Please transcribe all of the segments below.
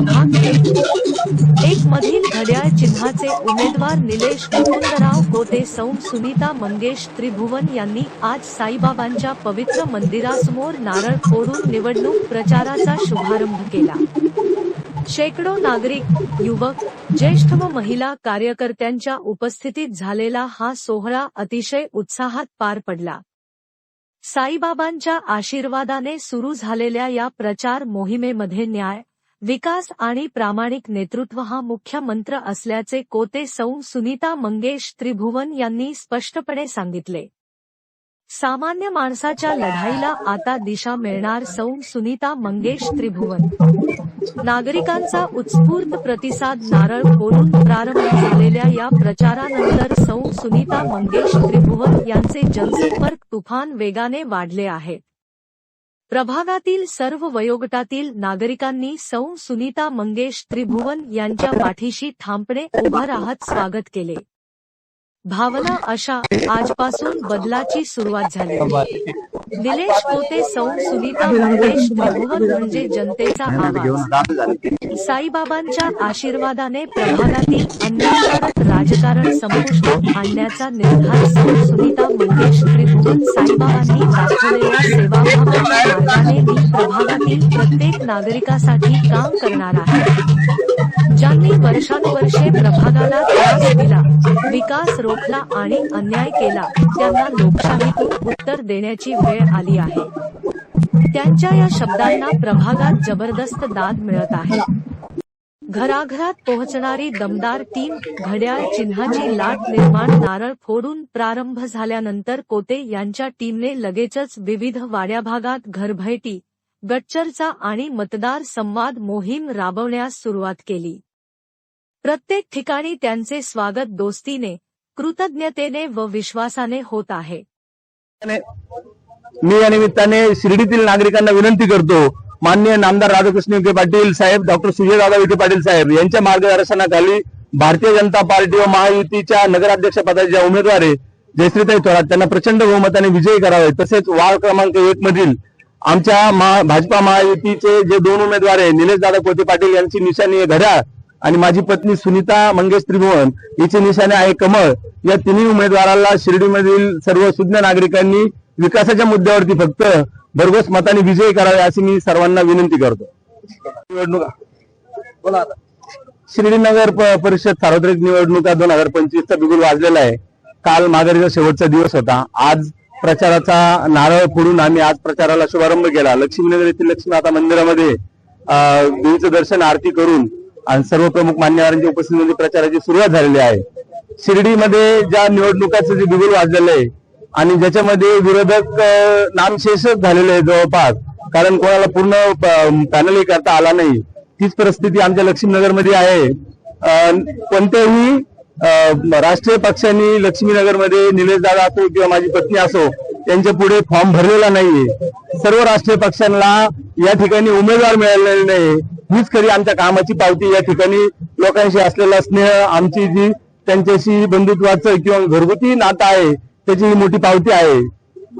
प्रभाग एक मधील घड्याळ चिन्हाचे उमेदवार निलेश मुकुंदराव गोते सौ सुनीता मंगेश त्रिभुवन यांनी आज साईबाबांच्या पवित्र मंदिरासमोर नारळ फोडून निवडणूक प्रचाराचा शुभारंभ केला. शेकडो नागरिक युवक ज्येष्ठ व महिला कार्यकर्त्यांच्या उपस्थितीत झालेला हा सोहळा अतिशय उत्साहात पार पडला. साईबाबांच्या आशीर्वादाने सुरू झालेल्या या प्रचार मोहिमेमध्ये न्याय विकास आणि प्रामाणिक नेतृत्व हा मुख्य मंत्र असल्याचे कोते सौ सुनीता मंगेश त्रिभुवन यांनी स्पष्टपणे सांगितले. सामान्य माणसाच्या लढाईला आता दिशा मिळणार सौ सुनीता मंगेश त्रिभुवन. नागरिकांचा उत्स्फूर्त प्रतिसाद नारळ फोडून प्रारंभ झालेल्या या प्रचारानंतर सौ सुनीता मंगेश त्रिभुवन यांचे जनसंपर्क तुफान वेगाने वाढले आहे. प्रभागातील सर्व वयोगटातील नागरिकांनी सौ. सुनीता मंगेश त्रिभुवन यांच्या पाठीशी ठामपणे उभं राहत स्वागत केले. भावना अशा आजपासून बदलाची सुरुवात झाली. निलेश कोते सौ सुनीता मंगेश त्रिभुवन म्हणजे जनतेचा आवाज. साईबाबांच्या आशीर्वादाने प्रभागातील अन्यायकारक राजकारण संपुष्टात आणण्याचा निर्धार सौ सुनीता मंगेश त्रिभुवन साईबाबांनी दाखवलेल्या सेवाभावाच्या मार्गाने मी प्रभागातील प्रत्येक नागरिकासाठी काम करणार आहे. ज्यांनी वर्षानुवर्षे प्रभागाला त्रास दिला विकास रोखला आणि अन्याय केला त्यांना लोकशाहीतून उत्तर देण्याची वेळ आली आहे. त्यांच्या या शब्दांना प्रभागात जबरदस्त दाद मिळत आहे. घराघरात पोहोचणारी दमदार टीम घड्याळ चिन्हाची लाट निर्माण नारळ फोडून प्रारंभ झाल्यानंतर कोते यांच्या टीमने लगेचच विविध वाड्या भागात घरभेटी गटचर्चा आणि मतदार संवाद मोहीम राबवण्यास सुरुवात केली. प्रत्येक ठिकाणी त्यांचे स्वागत दोस्तीने कृतज्ञतेने व विश्वासाने होत आहे. मी या निमित्ताने शिर्डीतील नागरिकांना विनंती करतो माननीय नामदार राधाकृष्ण विखे पाटील साहेब डॉक्टर सुजयदादा विखे पाटील साहेब यांच्या मार्गदर्शनाखाली भारतीय जनता पार्टी व महायुतीच्या नगराध्यक्ष पदाचे उमेदवार आहे जयश्रीताई थोरात त्यांना प्रचंड बहुमताने विजयी करावे तसेच वार्ड क्रमांक एक मधील आमच्या महा- भाजपा महायुतीचे जे दोन उमेदवार आहे निलेश दादा कोते पाटील यांची निशाणी आहे घड्याळ आणि माझी पत्नी सुनीता मंगेश त्रिभुवन हिची निशाणे आहे कमळ. या तिन्ही उमेदवाराला शिर्डीमधील सर्व सुज्ञ नागरिकांनी विकासाच्या मुद्द्यावरती फक्त भरघोस मताने विजयी करावे अशी मी सर्वांना विनंती करतो. निवडणुका. बोला श्रीनगर परिषद सार्वत्रिक निवडणुका दोन हजार पंचवीसचा बिगुल वाजलेला आहे. काल माघारीचा शेवटचा दिवस होता. आज प्रचाराचा नारळ फोडून आम्ही आज प्रचाराला शुभारंभ केला. लक्ष्मीनगर येथील लक्ष्मीमाता मंदिरामध्ये देवीचं दर्शन आरती करून आणि सर्व प्रमुख मान्यवरांच्या उपस्थितीमध्ये प्रचाराची सुरुवात झालेली आहे. शिर्डीमध्ये ज्या निवडणुकाचं जे बिगुल वाजलेलं आहे आणि ज्याच्यामध्ये विरोधक नामशेषच झालेले आहे जवळपास कारण कोणाला पूर्ण पॅनलही करता आला नाही तीच परिस्थिती आमच्या लक्ष्मीनगरमध्ये आहे. कोणत्याही राष्ट्रीय पक्षांनी लक्ष्मीनगरमध्ये निलेश दादा असो किंवा माझी पत्नी असो त्यांच्या पुढे फॉर्म भरलेला नाहीये. सर्व राष्ट्रीय पक्षांना या ठिकाणी उमेदवार मिळालेले नाही. हीच खरी आमच्या कामाची पावती या ठिकाणी लोकांशी असलेला स्नेह आमची जी त्यांच्याशी बंधुत्वाचं किंवा घरगुती नातं आहे त्याची ही मोठी पावती आहे.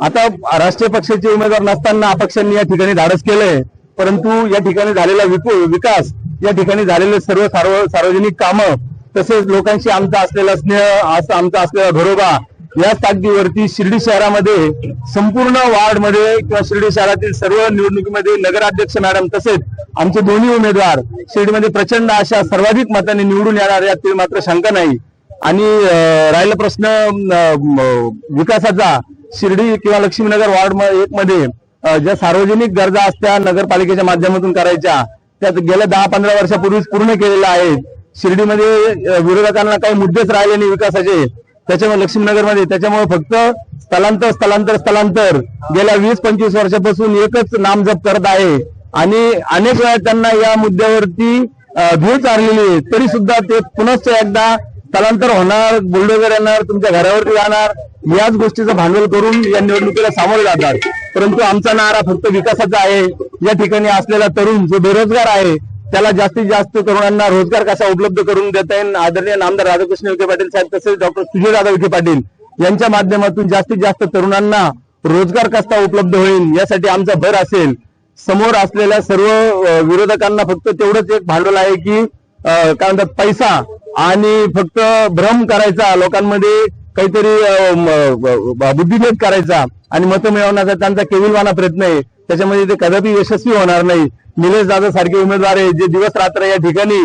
आता राष्ट्रीय पक्षाचे उमेदवार नसताना अपक्षांनी या ठिकाणी धाडस केलंय परंतु या ठिकाणी झालेला विकास या ठिकाणी झालेले सर्व सार्व सार्वजनिक कामं तसेच लोकांशी आमचा असलेला स्नेह असं आमचा असलेला घरोबा या ताकदीवरती शिर्डी शहरामध्ये संपूर्ण वार्डमध्ये किंवा शिर्डी शहरातील सर्व निवडणुकीमध्ये नगराध्यक्ष मॅडम तसेच आमचे दोन्ही उमेदवार शिर्डीमध्ये प्रचंड अशा सर्वाधिक मताने निवडून येणार यातील मात्र शंका नाही. आणि राहिला प्रश्न विकासाचा शिर्डी किंवा लक्ष्मीनगर वार्ड एक मध्ये ज्या सार्वजनिक गरजा असत्या नगरपालिकेच्या माध्यमातून करायच्या त्यात गेल्या दहा पंधरा वर्षापूर्वीच पूर्ण केलेल्या आहेत. शिर्डीमध्ये विरोधकांना काही मुद्देच राहिले नाही विकासाचे. त्याच्यामुळे लक्ष्मीनगरमध्ये त्याच्यामुळे फक्त स्थलांतर स्थलांतर स्थलांतर. गेल्या वीस पंचवीस वर्षापासून एकच नाम जप करत आहे. आणि अनेक वेळा त्यांना या मुद्द्यावरती अं, धूळ चारलेली आहे. तरी सुद्धा ते पुनश्च एकदा स्थलांतर होणार बुलडोजर येणार तुमच्या घरावरती जाणार. याच गोष्टीचं भांडवल करून या निवडणुकीला सामोरे जातात. परंतु आमचा नारा फक्त विकासाचा आहे. या ठिकाणी असलेला तरुण जो बेरोजगार आहे त्याला जास्तीत जास्त तरुणांना रोजगार कसा उपलब्ध करून देता येईल? आदरणीय नामदार राधाकृष्ण विखे पाटील साहेब तसेच डॉक्टर सुजयदादा विखे पाटील यांच्या माध्यमातून जास्तीत जास्त तरुणांना रोजगार कसा उपलब्ध होईल यासाठी आमचा भर असेल. समोर असलेल्या सर्व विरोधकांना फक्त तेवढंच एक भांडवल आहे की काय म्हणतात पैसा आणि फक्त भ्रम करायचा लोकांमध्ये काहीतरी बुद्धिभेद करायचा आणि मतं मिळवण्याचा त्यांचा केविलवाना प्रयत्न आहे. त्याच्यामध्ये ते कदापि यशस्वी होणार नाही. निलेश दादा सारखे उमेदवार आहे जे दिवस रात्र या ठिकाणी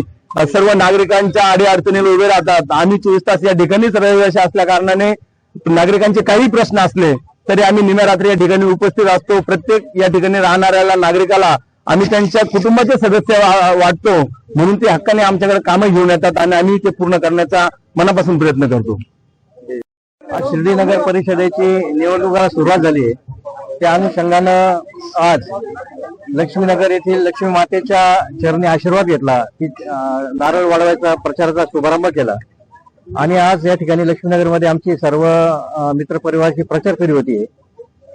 सर्व नागरिकांच्या अडीअडचणीला उभे राहतात. आम्ही चोवीस तास या ठिकाणीच रहिवाशी असल्या कारणाने नागरिकांचे काही प्रश्न असले तरी आम्ही निम्या रात्री या ठिकाणी उपस्थित असतो. प्रत्येक या ठिकाणी राहणाऱ्याला नागरिकाला आम्ही त्यांच्या कुटुंबाचे सदस्य वाटतो. म्हणून ते हक्काने आमच्याकडे कामं घेऊन येतात आणि आम्ही ते पूर्ण करण्याचा मनापासून प्रयत्न करतो. शिर्डी नगर परिषदेची निवडणुकाला सुरुवात झाली आहे. त्या अनुषंगानं आज लक्ष्मीनगर येथील लक्ष्मी मातेच्या चरणी आशीर्वाद घेतला. ती नारळ वाढवायचा प्रचाराचा शुभारंभ केला. आणि आज या ठिकाणी लक्ष्मीनगरमध्ये आमची सर्व मित्र मित्रपरिवाराची प्रचार फेरी होती.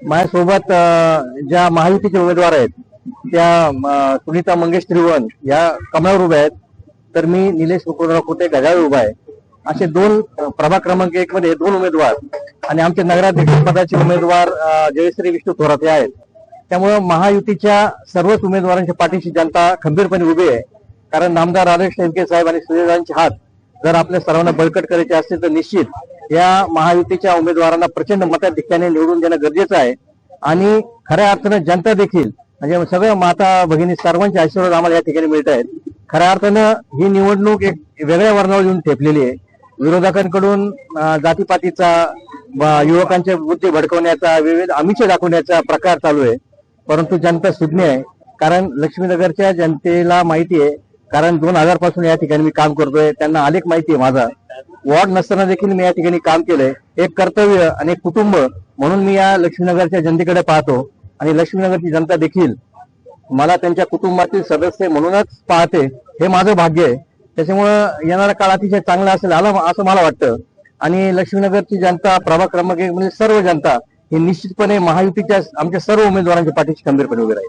माझ्यासोबत ज्या महायुतीचे उमेदवार आहेत त्या सुनीता मंगेश त्रिवन या कमळावर उभ्या आहेत. तर मी निलेश मुकुंदराव कुटे गजावर उभा आहे. असे दोन प्रभाग क्रमांक एक मध्ये दोन उमेदवार आणि आमचे नगराध्यक्ष पदाचे उमेदवार जयश्री विष्णू थोरात हे आहेत. त्यामुळे महायुतीच्या सर्वच उमेदवारांच्या पाठीशी जनता खंबीरपणे उभी आहे. कारण नामदार राजेश शेळके साहेब आणि सुजयदांचे हात जर आपल्या सर्वांना बळकट करायचे असतील तर निश्चित या महायुतीच्या उमेदवारांना प्रचंड मताधिक्याने निवडून देणं गरजेचं आहे. आणि खऱ्या अर्थानं जनता देखील म्हणजे सगळ्या माता भगिनी सर्वांचे आशीर्वाद आम्हाला या ठिकाणी मिळत आहेत खऱ्या अर्थानं ही निवडणूक एक वेगळ्या वर्णावर येऊन ठेपलेली आहे. विरोधकांकडून जातीपातीचा युवकांचे बुद्धी भडकवण्याचा विविध आमिष दाखवण्याचा प्रकार चालू आहे. परंतु जनता सुज्ञ आहे. कारण लक्ष्मीनगरच्या जनतेला माहिती आहे. कारण दोन हजारपासून या ठिकाणी मी काम करतोय. त्यांना अनेक माहिती आहे माझा. वॉर्ड नसताना देखील मी या ठिकाणी काम केलंय. एक कर्तव्य आणि एक कुटुंब म्हणून मी या लक्ष्मीनगरच्या जनतेकडे पाहतो. आणि लक्ष्मीनगरची जनता देखील मला त्यांच्या कुटुंबातील सदस्य म्हणूनच पाहते. हे माझं भाग्य आहे. त्याच्यामुळं येणारा काळ अतिशय चांगला असेल आला असं मला वाटतं. आणि लक्ष्मीनगरची जनता प्रभाग क्रमांक एक म्हणजे सर्व जनता ही निश्चितपणे महायुतीच्या आमच्या सर्व उमेदवारांच्या पाठीशी खंबीरपणे उभे राहील.